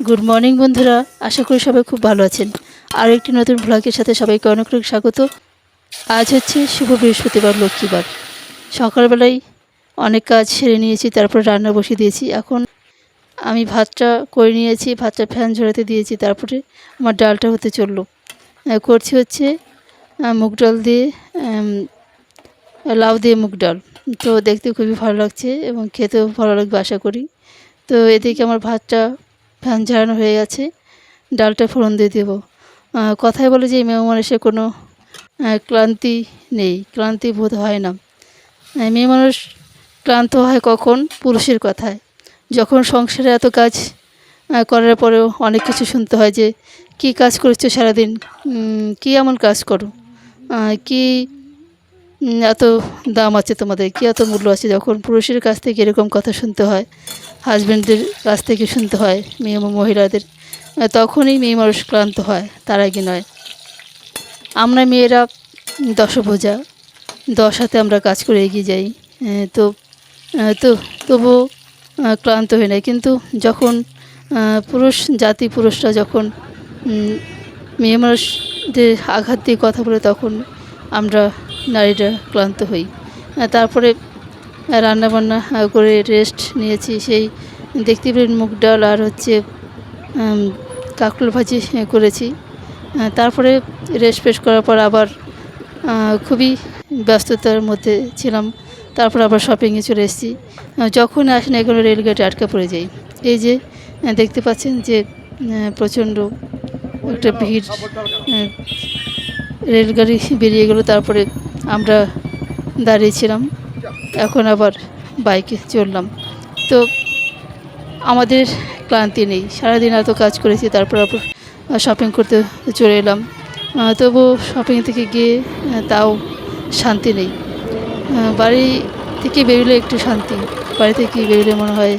Good morning বন্ধুরা। আশা করি সবাই খুব ভালো আছেন। আর একটি নতুন ব্লগের সাথে সবাইকে অনেক অনেক স্বাগত। আজ হচ্ছে শুভ বৃহস্পতিবার, লক্ষ্মীবার। সকালবেলায় অনেক কাজ সেরে নিয়েছি, তারপর রান্না বসিয়ে দিয়েছি। এখন আমি ভাতটা করে নিয়েছি, ভাতটা ফ্যান ঝরাতে দিয়েছি, তারপরে আমার ডালটা হতে চলল। করছি হচ্ছে মুগ ডাল দিয়ে লাউ দিয়ে মুগ ডাল। তো দেখতে খুবই ভালো লাগছে এবং খেতেও ভালো লাগবে আশা করি। তো এদিকে আমার ভাতটা ফ্যান ঝরানো হয়ে গেছে, ডালটা ফোড়ন দিয়ে দেবো। কথায় বলে যে মেয়ে মানুষের কোনো ক্লান্তি নেই, ক্লান্তি বোধ হয় না। মেয়ে মানুষ ক্লান্ত হয় কখন? পুরুষের কথায়। যখন সংসারে এত কাজ করার পরেও অনেক কিছু শুনতে হয় যে, কী কাজ করেছ সারাদিন? কী এমন কাজ করো? কী এত দাম আছে তোমাদের কী এত মূল্য আছে যখন পুরুষের কাছ থেকে এরকম কথা শুনতে হয় হাজব্যান্ডদের কাছ থেকে শুনতে হয় মেয়ে মহিলাদের তখনই মেয়ে মানুষ ক্লান্ত হয় তার আগে নয়। আমরা মেয়েরা দশভোজা দশ হাতে আমরা কাজ করে এগিয়ে যাই তো তো আহ, ক্লান্ত হই না কিন্তু যখন পুরুষ জাতি পুরুষরা যখন মেয়ে মানুষদের আঘাত দিয়ে কথা বলে তখন আমরা নারীরা ক্লান্ত হই। তারপরে রান্নাবান্না করে রেস্ট নিয়েছি। সেই দেখতে পেলেন মুগ ডাল আর হচ্ছে উম, ভাজি করেছি। তারপরে রেস্ট ফেস্ট করার পর আবার খুবই ব্যস্ততার মধ্যে ছিলাম। তারপর আবার শপিংয়ে চলে এসেছি। যখন আসি না এখানে রেলগেটে আটকা পড়ে যাই। এই যে দেখতে পাচ্ছেন যে প্রচণ্ড একটা ভিড় রেলগাড়ি বেরিয়ে গেলো। তারপরে আমরা দাঁড়িয়েছিলাম এখন আবার বাইকে চললাম। তো আমাদের ক্লান্তি নেই, সারাদিন এত কাজ করেছি, তারপর আবার শপিং করতে চলে এলাম। তবু শপিং থেকে গিয়ে তাও শান্তি নেই। বাড়ি থেকে বেরোলে একটু শান্তি, বাড়ি থেকে বেরোলে মনে হয়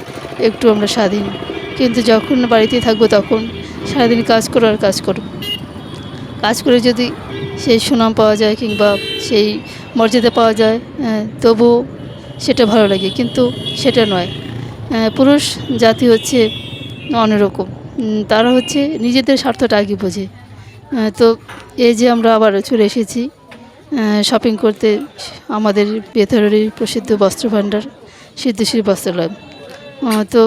একটু আমরা স্বাধীন। কিন্তু যখন বাড়িতে থাকব তখন সারাদিন কাজ করো আর কাজ করো। কাজ করে যদি সেই সুনাম পাওয়া যায় কিংবা সেই মর্যাদা পাওয়া যায় আহ, তবু সেটা ভালো লাগে। কিন্তু সেটা নয়। পুরুষ জাতি হচ্ছে অন্যরকম। তারা হচ্ছে নিজেদের স্বার্থটা আগে বোঝে। তো এই যে আমরা আবার চলে এসেছি শপিং করতে আমাদের বেতরেরই প্রসিদ্ধ বস্ত্র ভাণ্ডার সিদ্ধেশ্বরী বস্ত্রালয়। তো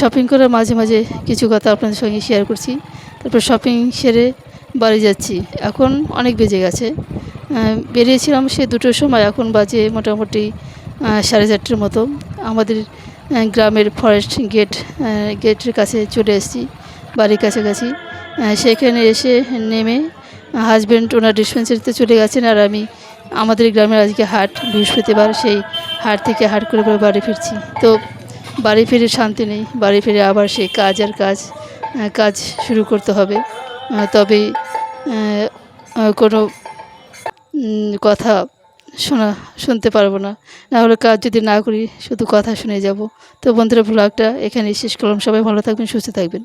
শপিং করার মাঝে মাঝে কিছু কথা আপনাদের সঙ্গে শেয়ার করছি। তারপর শপিং সেরে বাড়ি যাচ্ছি। এখন অনেক বেজে গেছে। বেরিয়েছিলাম সে দুটোর সময় এখন বাজে মোটামুটি সাড়ে চারটের মতো। আমাদের গ্রামের ফরেস্ট গেট গেটের কাছে চলে এসেছি বাড়ির কাছাকাছি। সেখানে এসে নেমে হাজব্যান্ড ওনার ডিসপেন্সারিতে চলে গেছেন আর আমি আমাদের গ্রামের আজকে হাট বৃহস্পতিবার সেই হাট থেকে হাট করে করে বাড়ি ফিরছি। তো বাড়ি ফিরে শান্তি নেই বাড়ি ফিরে আবার সেই কাজ আর কাজ কাজ শুরু করতে হবে। আহ, কোনো কথা শোনা, শুনতে পারব না। নাহলে কাজ যদি না করি, শুধু কথা শুনে যাব। তো বন্ধুরা ব্লগটা এখানে শেষ করলাম। সবাই ভালো থাকবেন, সুস্থ থাকবেন।